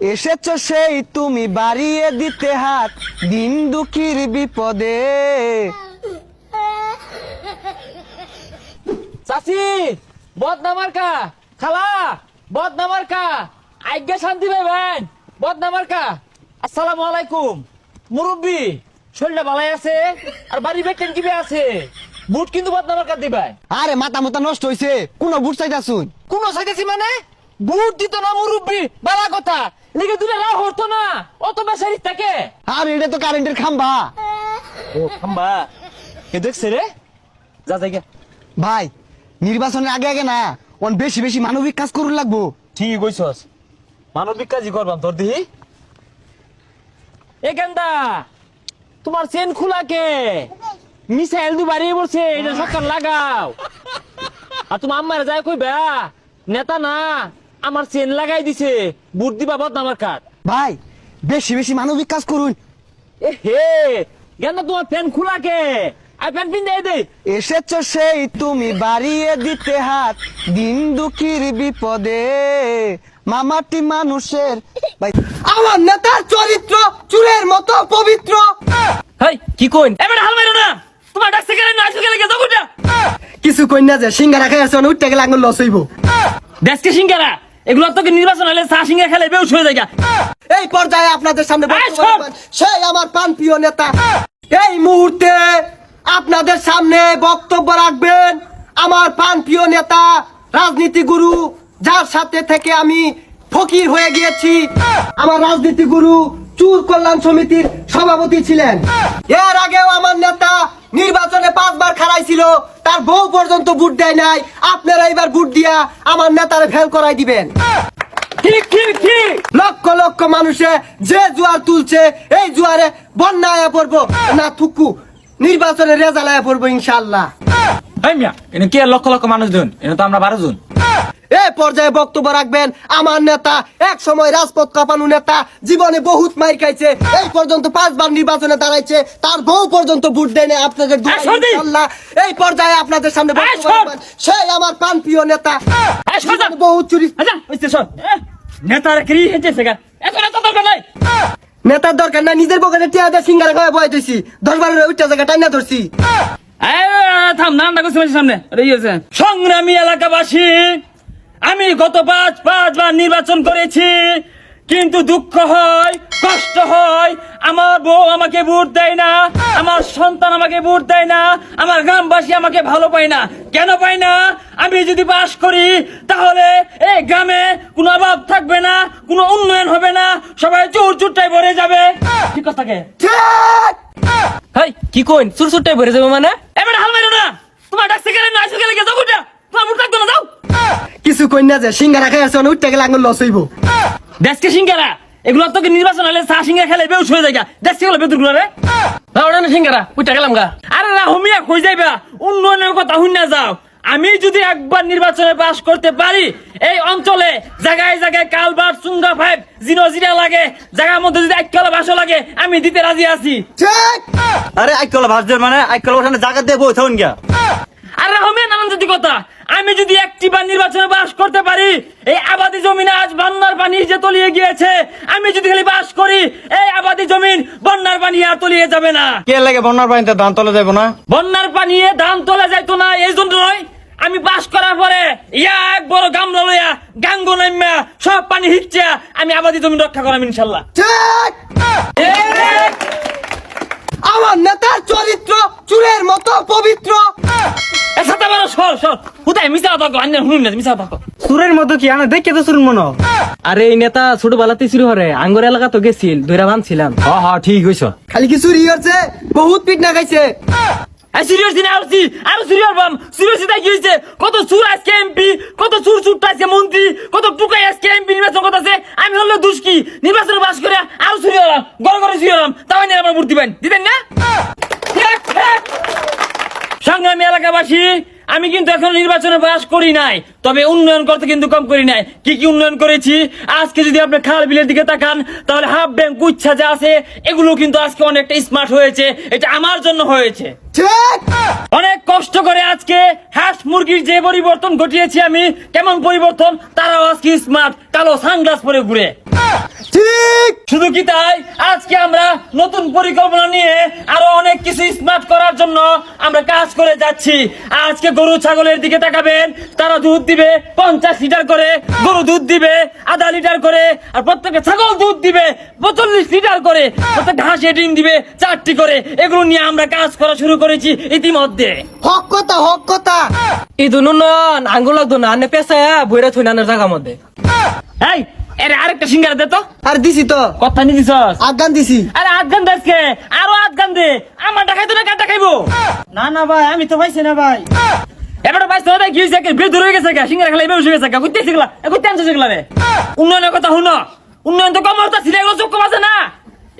এসেছ সেই তুমি বাড়িয়ে দিতে হাত দিন দুঃখীর বিপদে। চাচি বদনামার কা খালা বদনামার কা আজ্ঞা শান্তি পাইবেন বদনামার কা আসসালামু আলাইকুম। মুরব্বি শরীরটা ভালাই আছে আর বাড়ি বেটেন কিবে আছে? বুট কিন্তু বদনামার কা দিবাই আরে মাথা মাথা নষ্ট হইছে। কোন বুট চাইতা শুন কোন চাইতেছি মানে? বুট দিত না মুরব্বি বালা কথা। রাও হতো না। অত বেসারি থাকে। আর এটা তো কারেন্টের খাম্বা। ও খাম্বা? কে দেখছে রে? যা যাই ভাই নির্বাচনের আগে আগে না অন বেশি বেশি মানবিক কাজ করুন লাগবো। ঠিকই কইছস। মানবিক কাজই করবাম তোর দিহি। এ গেন্দা তোমার চেন খোলা কে? মিসাইল দু বাড়িয়ে বলছে এটা সরকার লাগাও। আর তোমার আম্মার যায় কইবা নেতা না আমার চেন লাগাই দিছে। বুদ্ধি দিবা বদনামার কাট ভাই বেশি বেশি মানবিক কাজ করুন। এ হে গেন্দা তোমার ফ্যান খোলা কে? আর ফ্যান পিন দেয় দে এসেছ সেই তুমি বাড়িয়ে দিতে হাত দিন দুঃখীর বিপদে। মামাটি মানুষের ভাই। আমার নেতার চরিত্র চুলের মতো পবিত্র। হাই কি কইন? এবার হাল মারো না। তোমার ডাকছে গেলে না আসে গেলে কোটা কিছু কন্যা যে সিঙ্গারা খাই আছে উঠতে গেলে আঙুল লস হইব। দেশকে সিঙ্গারা? এগুলো তো নির্বাচন হলে চা সিঙ্গা খেলে বেউস হয়ে যায় এই পর্যায়ে আপনাদের সামনে সেই আমার প্রাণ প্রিয় নেতা। এই মুহূর্তে আপনাদের সামনে বক্তব্য রাখবেন আমার প্রাণ প্রিয় নেতা রাজনীতি গুরু যার সাথে থেকে আমি ফকির হয়ে গিয়েছি। আমার রাজনীতি গুরু চুর কল্যাণ সমিতির সভাপতি ছিলেন। এর আগেও আমার নেতা নির্বাচনে পাঁচবার খারাইছিল তার বউ পর্যন্ত বুট দেয় নাই। আপনারা এবার বুট দিয়া আমার নেতার ফেল করাই দিবেন। ঠিক ঠিক ঠিক লক্ষ লক্ষ মানুষে যে জুয়ার তুলছে এই জুয়ারে বন্যা আয়া পড়ব। না থুকু নির্বাচনে রেজাল্ট আয়া পড়ব ইনশাল্লাহ এই মিয়া এনে কে লক্ষ লক্ষ মানুষ এনে তো আমরা বারো জন। এই পর্যায়ে বক্তব্য রাখবেন আমার নেতা এক সময় রাজপথ কাঁপানো নেতা জীবনে বহুত মাইর খাইছে। এই পর্যন্ত পাঁচবার নির্বাচনে দাঁড়াইছে তার বউ পর্যন্ত ভোট দেয় না আপনাদের এই পর্যায়ে আপনাদের সামনে সেই আমার প্রাণ প্রিয় নেতা বহুত চুরি আচ্ছা নেতার কি হেঁচে সেগা এত নেতা দরকার নাই। নেতার দরকার না নিজের পকেটে টিয়া দিয়ে সিঙ্গারা খাওয়া বয়ে দিছি। দশ বারের উচ্চা জায়গা টাইনা ধরছি। থাম নামটা করছি সামনে। আরে ইয়ে সংগ্রামী এলাকাবাসী আমি গত পাঁচ পাঁচবার নির্বাচন করেছি কিন্তু দুঃখ হয় কষ্ট হয়। আমার বউ আমাকে ভোট দেয় না আমার সন্তান আমাকে ভোট দেয় না আমার গ্রামবাসী আমাকে ভালো পায় না। কেন পায় না? আমি যদি বাস করি তাহলে এই গ্রামে কোনো অভাব থাকবে না কোনো উন্নয়ন হবে না সবাই চোর চুরটাই ভরে যাবে। ঠিক কথা কে? হাই কি কইন? সুর সুরটাই ভরে যাবে মানে? এবারে হাল মারো না। তোমার ডাকছে গেলে না আসে গেলে গেছো তোমার মুখ থাকবে না কিছু কন্যা যে সিঙ্গারা খাই আছে উঠতে গেলে আঙুল লস হইব। দেশকে সিঙ্গারা? এগুলো তো নির্বাচন হলে চা সিঙ্গা খেলে বেউস হয়ে যায় দেশকে হলে বেতুরগুলো রে। না ওটা না সিঙ্গারা? উঠে গেলাম গা। আরে না হুমিয়া কই যাইবা? উন্নয়নের কথা হুন্না যাও। আমি যদি একবার নির্বাচনে পাশ করতে পারি এই অঞ্চলে জায়গায় জায়গায় কালবার চুঙ্গা ফাইভ জিনো জিরা লাগে। জায়গার মধ্যে যদি এক কিলো বাসও লাগে আমি দিতে রাজি আছি। ঠিক। আরে আইকল ভাসদের মানে আইকল ওখানে জায়গা দিয়ে বই থাকুন গিয়া। আরে হবে নানান যদি কথা। আমি যদি একটি বার নির্বাচনে বাস করতে পারি এই আবাদি জমিনে আজ বন্যার পানি যে তলিয়ে গিয়েছে আমি যদি খালি বাস করি এই আবাদি জমিন বন্যার পানি আর তলিয়ে যাবে না। কে লাগে বন্যার পানিতে ধান তলে যাব না? বন্যার পানি ধান তোলা যাইতো না এই জন্য নয় আমি বাস করার পরে ইয়া এক বড় গামলা লইয়া গাঙ্গ নাম্যা সব পানি হিচ্ছে আমি আবাদি জমিন রক্ষা করাম ইনশাল্লাহ। ঠিক! আমার নেতার চরিত্র চুলের মতো পবিত্র। এ সাথে বড় সর সর হুদাই মিশা থাকো আন্যার হুনুন না মিশা থাকো সুরের মতো কি আনে? দেখে তো সুর মনো। আরে এই নেতা ছোটবেলাতে শুরু হরে আঙ্গুর এলাকা তো গেছিল ধৈরা বানছিলাম। হ হ ঠিক হইছ খালি কি চুরি হচ্ছে বহুত পিট না খাইছে। সিরিয়াস দিন আরছি আর সিরিয়াস বাম। সিরিয়াস তাই কি হইছে কত সুর আজকে এমপি কত সুর সুরটা আজকে মন্ত্রী কত টুকাই আজকে এমপি নির্বাচন করতেছে আমি হলো দুষ্কি নির্বাচনে বাস করে আর সুরি হলাম গড় গড়ে সুরি হলাম তাও নিয়ে আমার ভোট দিবেন দিবেন না। সংগ্রামী এলাকাবাসী আমি কিন্তু এখন নির্বাচনে বাস করি নাই। তবে উন্নয়ন করতে কিন্তু কম করি নাই। কি কি উন্নয়ন করেছি? আজকে যদি আপনি খাল বিলের দিকে তাকান তাহলে হাফ ব্যাংক উচ্ছা যা আছে এগুলো কিন্তু আজকে অনেকটা স্মার্ট হয়েছে। এটা আমার জন্য হয়েছে। অনেক কষ্ট করে আজকে হাঁস মুরগির যে পরিবর্তন ঘটিয়েছি আমি কেমন পরিবর্তন? তারাও আজকে স্মার্ট কালো সানগ্লাস পরে ঘুরে। শুধু কি তাই? আজকে আমরা নতুন পরিকল্পনা নিয়ে আরও অনেক কিছু স্মার্ট করার জন্য আমরা কাজ করে যাচ্ছি। আজকে গরু ছাগলের দিকে তাকাবেন তারা দুধ দিবে পঞ্চাশ লিটার করে গরু দুধ দিবে আধা লিটার করে আর প্রত্যেকটা ছাগল দুধ দিবে পঁয়তাল্লিশ লিটার করে প্রত্যেকটা হাঁসে ডিম দিবে চারটি করে। এগুলো নিয়ে আমরা কাজ করা শুরু করেছি ইতিমধ্যে। হক কথা হক কথা। এই দুনো নন লাগতো না আনে পেশায় নানের জায়গা মধ্যে। এই এর আরেকটা সিঙ্গারা দে তো। আর দিছি তো। কথা নিয়ে দিছস? আগান দিছি। আরে আধ গান দাসকে আরও আধ গান দে। আমার দেখাইতো না কাটা খাইবো না না ভাই আমি তো পাইছি না ভাই। এবারে বাইশ টাকা কি হয়েছে বেদ ধরে গেছে গা সিঙ্গারা খেলা এবার গেছে গা কুত্তে শিখলা কুত্তে আনছে শিখলা রে। উন্নয়নের কথা শুনো। উন্নয়ন তো কম হতা ছিল এগুলো চোখ কম আছে না।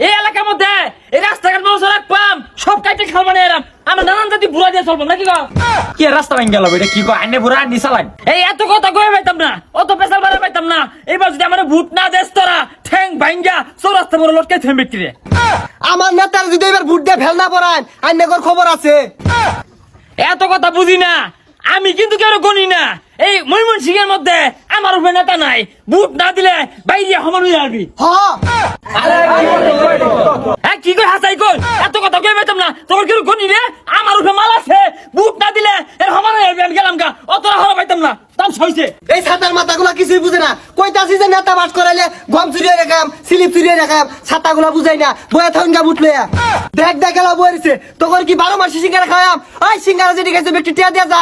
এই এলাকার মধ্যে এই রাস্তাঘাট মানুষ পাম সব কাইটে মানে এরাম আমরা নানান জাতি বুড়া দিয়ে চলবো নাকি গো কি রাস্তা ভাঙ গেল এটা? কি কয়? আইনে বুড়া আইনি চালান এই এত কথা কয়ে পাইতাম না অত পেশাল বাড়া পাইতাম না। এবার যদি আমার ভুট না দেশ তোরা ঠ্যাং ভাঙ্গা চৌরাস্তা বড় লটকে থেমে ব্যক্তি রে। আমার নেতার যদি এবার ভোট দিয়ে ফেল না পড়ান আইনগর খবর আছে। এত কথা বুঝি না আমি কিন্তু কেন গনি না। এই ময়মন সিং এর মধ্যে আমার উপরে নেতা নাই। বুট না দিলে বাইরে হমান হয়ে আসবি কি কই হাসাই কই এত কথা কই পাইতাম না। তোর কেউ গনি রে? আমার উপরে মাল আছে। বুট না দিলে এর হমান হয়ে আসবি আমি গেলাম গা। অতটা হওয়া পাইতাম না। তাম সইছে এই ছাতার মাথাগুলা কিছুই বুঝে না। কইতাছি যে নেতা বাস করাইলে গম চুরিয়ে রাখাম স্লিপ চুরিয়ে রাখাম ছাতাগুলা বুঝাই না। বয়া থাকুন গা বুটলে দেখ দেখ গেলা বইছে তোর কি বারো মাসি সিঙ্গারা খাওয়াম? ওই সিঙ্গারা যেটি খাইছে ব্যক্তি টিয়া দিয়া যা।